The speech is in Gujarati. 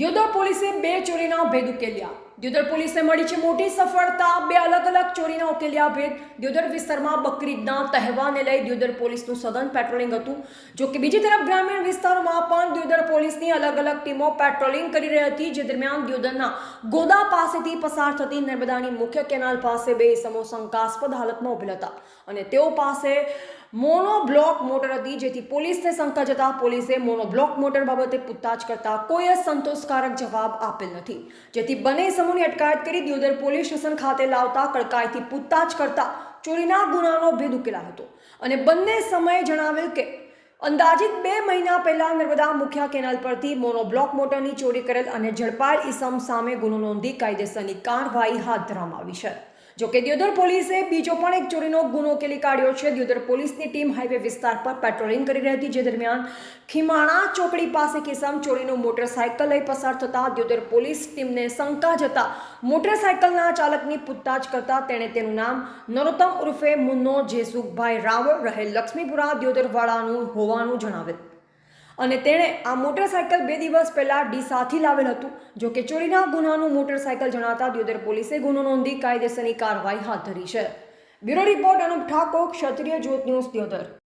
દ્યોદર પોલીસે બે ચોરીના ભેદ ઉકેલ્યા. દ્યોદર પોલીસને મળી છે મોટી સફળતા. બે અલગ અલગ ચોરીના ઉકેલ્યા ભેદ. દ્યોદર વિસ્તારમાં બકરીદના તહેવારને લઈ દ્યોદર પોલીસનું સઘન પેટ્રોલિંગ હતું. જો કે બીજી તરફ ગ્રામીણ વિસ્તારોમાં પણ દ્યોદર પોલીસની અલગ અલગ ટીમો પેટ્રોલિંગ કરી રહી હતી, જે દરમિયાન દ્યોદરના ગોદા પાસેથી પસાર થતી નર્મદાની મુખ્ય કેનાલ પાસે બે ઇસમો શંકાસ્પદ હાલતમાં ઉભેલા હતા અને તેઓ પાસે મોનો બ્લોક મોટર હતી, જેથી પોલીસને શંકા જતા પોલીસે મોનો બ્લોક મોટર બાબતે પૂછતાછ કરતા કોઈ જ સંતોષકારક જવાબ આપેલ નથી. જેથી બંને સમૂહની અટકાયત કરી દિયોદર પોલીસ સ્ટેશન ખાતે લાવતા કડકાઈથી પૂછતાછ કરતા ચોરીના ગુનાનો ભેદ ઉકેલાયો હતો. અને બંને સમયે જણાવેલ કે અંદાજિત બે મહિના પહેલા નર્મદા મુખ્ય કેનાલ પરથી મોનોબ્લોક મોટરની ચોરી કરેલ અને ઝડપાયેલ ઈસમ સામે ગુનો નોંધી કાયદેસરની કાર્યવાહી હાથ ધરવામાં આવી છે. જો કે દિયોદર પોલીસે બીજો પણ એક ચોરીનો ગુનો ઉકેલી કાઢ્યો છે. દિયોદર પોલીસની ટીમ હાઈવે વિસ્તાર પર પેટ્રોલિંગ કરી રહી હતી, જે દરમિયાન ખીમાણા ચોકડી પાસે કિસમ ચોરીનું મોટરસાયકલ લઈ પસાર થતા દિયોદર પોલીસ ટીમને શંકા જતા મોટરસાયકલના ચાલકની પૂછતાછ કરતા તેણે તેનું નામ નરોત્તમ ઉર્ફે મુન્નો જેસુખભાઈ રાવળ રહે લક્ષ્મીપુરા દિયોદરવાળાનું હોવાનું જણાવેલ અને તેણે આ મોટરસાયકલ બે દિવસ પહેલા ડીસાથી લાવેલ હતું, જો કે ચોરીના ગુનાનું મોટરસાયકલ જણાતા દિયોદર પોલીસે ગુનો નોંધી કાયદેસરની કાર્યવાહી હાથ ધરી છે. Bureau report Anup Thakor, Kshatriya Jyot news, Deodar.